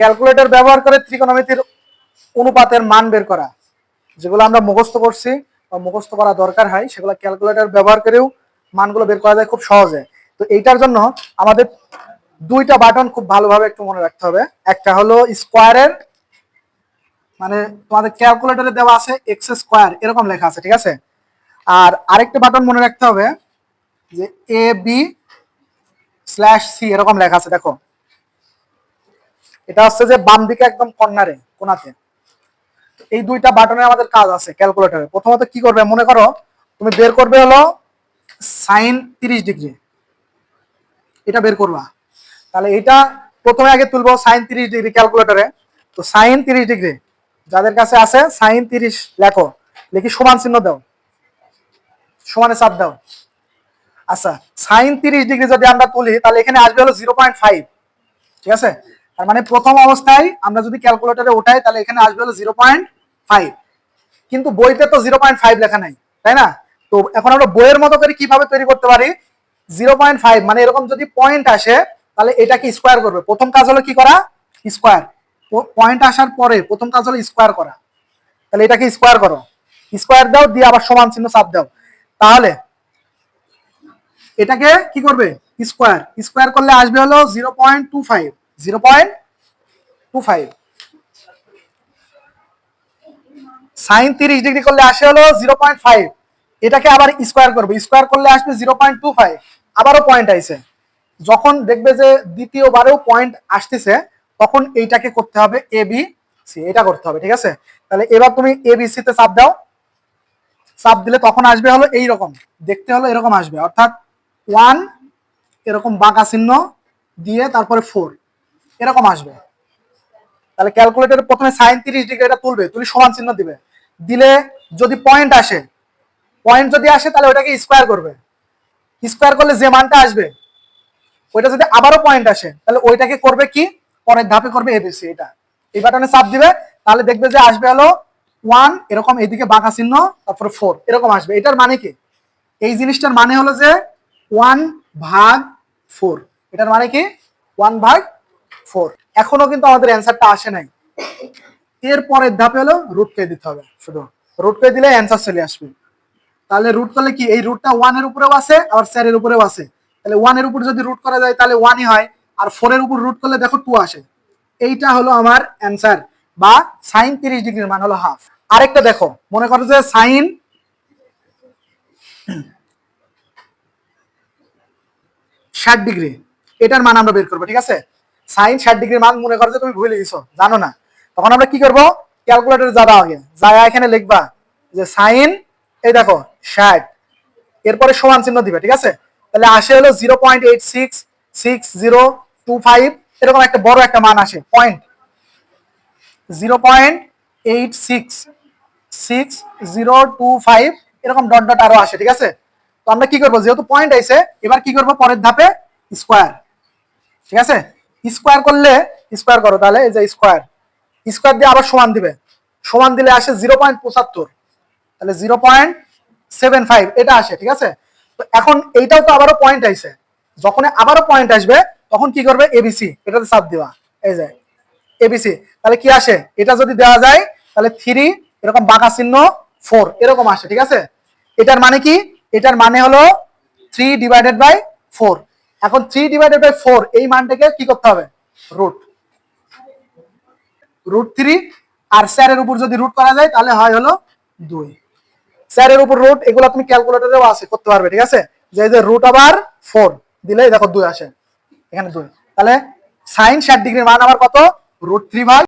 Calculator ব্যবহার করে ত্রিকোণমিতির অনুপাতের মান বের করা। যেগুলো আমরা মুখস্থ করছি বা মুখস্থ করা দরকার হয়, সেগুলো ক্যালকুলেটর ব্যবহার করেও মানগুলো বের করা যায় খুব সহজে। তো এইটার জন্য আমাদের দুইটা বাটন খুব ভালোভাবে একটু মনে রাখতে হবে। একটা হলো স্কোয়ারের মানে তোমাদের ক্যালকুলেটরে দেওয়া আছে এক্স স্কোয়ার, এরকম লেখা আছে, ঠিক আছে? আর আরেকটা বাটন মনে রাখতে হবে যে এ বি স্ল্যাশ সি, এরকম লেখা আছে, দেখো। এটা হচ্ছে যে বাম দিকে একদম কর্নারে, কোনাতে। এই দুইটা বাটনে আমাদের কাজ আছে ক্যালকুলেটরে। প্রথমত কি করবে মনে করো, তুমি বের করবে হলো সাইন তিরিশ ডিগ্রি। এটা বের করবা। তাহলে এটা প্রথমে আগে তুলবো সাইন তিরিশ ডিগ্রি ক্যালকুলেটরে। তো সাইন তিরিশ ডিগ্রি, যাদের কাছে আছে সাইন তিরিশ, লেখো। লিখি সমান চিহ্ন দাও। সমানে চাপ দাও। আচ্ছা সাইন তিরিশ ডিগ্রি যদি আমরা তুলি, তাহলে এখানে আসবে হলো জিরো পয়েন্ট ফাইভ। ঠিক আছে? তার মানে প্রথম অবস্থায় আমরা যদি ক্যালকুলেটরে ওঠাই তাহলে এখানে আসবে হলো জিরো পয়েন্ট ফাইভ কিন্তু বইতে তো জিরো পয়েন্ট ফাইভ লেখা নাই, তাই না? তো এখন আমরা বইয়ের মতো করে কীভাবে তৈরি করতে পারি? জিরো পয়েন্ট ফাইভ মানে এরকম যদি পয়েন্ট আসে, তাহলে এটাকে স্কোয়ার করবে। প্রথম কাজ হলো কি করা? স্কোয়ার পয়েন্ট আসার পরে প্রথম কাজ হলো স্কোয়ার করা। তাহলে এটাকে স্কোয়ার করো। স্কোয়ার দাও, দিয়ে আবার সমান চিহ্ন চাপ দাও। তাহলে এটাকে কি করবে? স্কোয়ার স্কোয়ার করলে আসবে হলো zero point two five zero point two five. Sine তিরিশ ডিগ্রি করলে আসে হলো জিরো পয়েন্ট ফাইভ। এটাকে আবার স্কোয়ার করবে। স্কোয়ার করলে আসবে জিরো পয়েন্ট টু ফাইভ। আবারও পয়েন্ট আইছে। যখন দেখবে যে দ্বিতীয়বারেও পয়েন্ট আসতেছে, তখন এইটাকে করতে হবে এ বি সি এটা করতে হবে, ঠিক আছে? তাহলে এবার তুমি এ বি সি তে চাপ দাও। চাপ দিলে তখন আসবে হলো এই রকম দেখতে হলো এরকম আসবে। অর্থাৎ ওয়ান এরকম বাঁকা চিহ্ন দিয়ে তারপরে ফোর এরকম আসবে। তাহলে ক্যালকুলেটর প্রথমে সাইন তিরিশ ডিগ্রি এটা তুলবে, তুলি সমান চিহ্ন দিবে। দিলে যদি পয়েন্ট আসে পয়েন্ট যদি আসে তাহলে ওটাকে স্কোয়ার করবে। স্কোয়ার করলে যে মানটা আসবে, ওইটা যদি আবারও পয়েন্ট আসে, তাহলে ওইটাকে করবে কি? পরের ধাপে করবে এবিসি এটা। এই বাটনে চাপ দিবে, তাহলে দেখবে যে আসবে হলো ওয়ান এরকম এদিকে বাঁকা চিহ্ন, তারপরে ফোর এরকম আসবে। এটার মানে কি? এই জিনিসটার মানে হলো যে ওয়ান ভাগ ফোর এটার মানে কি? ওয়ান ভাগ ফোর এখনও কিন্তু আমাদের অ্যান্সারটা আসে নাই। এর পরের ধাপে হলো রুট কে দিতে হবে। শুধু রুট কে দিলে অ্যান্সার চলে আসবে। তাহলে রুট করলে কি? এই রুটটা ওয়ানের উপরেও আছে, আবার স্যারের উপরেও আছে। তাহলে ওয়ানের উপর যদি রুট করা যায়, তাহলে ওয়ানই হয়। আর ফোরের উপর রুট করলে দেখো টু আসে। এইটা হলো আমার অ্যান্সার বা সাইন তিরিশ ডিগ্রির মান হলো হাফ আরেকটা দেখো, মনে করো যে সাইন ষাট ডিগ্রি, এটার মান আমরা বের করব, ঠিক আছে? সাইন ষাট ডিগ্রির মান মনে করো যে তুমি ভুলে গেছো, জানো না। তখন আমরা কি করব? ক্যালকুলেটর যাবা আগে। যা এখানে লিখবা যে সাইন, এই দেখো, ষাট। এরপরে সমান চিহ্ন দিবে, ঠিক আছে? তাহলে আসে হলো zero point eight six six zero two five, এরকম একটা বড় একটা মান আসে। Point. Zero point eight six six zero two five, এরকম ডট ডট আরও আসে, ঠিক আছে? তো আমরা কি করব? যেহেতু পয়েন্ট আইছে, এবার কি করব? পরের ধাপে স্কোয়ার, ঠিক আছে? স্কোয়ার করলে, স্কোয়ার করো তাহলে, এই যে স্কোয়ার। স্কোয়ার দিয়ে আবার সমান দিবে। সমান দিলে আসে জিরো পয়েন্ট পঁচাত্তর। তাহলে জিরো পয়েন্ট সেভেন ফাইভ, এটা আসে, ঠিক আছে? তো এখন এইটাও তো আবারও পয়েন্ট আইছে। যখন আবারও পয়েন্ট আসবে, তখন কি করবে? এবিসি এটাতে চাপ দেওয়া এই যে এবিসি তাহলে কি আসে? এটা যদি দেওয়া যায়, তাহলে থ্রি এরকম বাঁকা চিহ্ন ফোর এরকম আসে, ঠিক আছে? এটার মানে কি? এটার মানে হলো থ্রি ডিভাইডেড বাই ফোর এখন থ্রি ডিভাইডেড বাই ফোর এই মানটাকে কি করতে হবে? রুট রুট থ্রি আর স্যারের উপর যদি রুট করা যায়, তাহলে হয় হলো দুই। স্যারের উপর রুট এগুলো তুমি ক্যালকুলেটরেও আছে, করতে পারবে, ঠিক আছে? যে যে রুট আবার ফোর দিলে দেখো দুই আসে। এখানে দুই। তাহলে সাইন ষাট ডিগ্রির মান আবার কত? রুট থ্রি ভাগ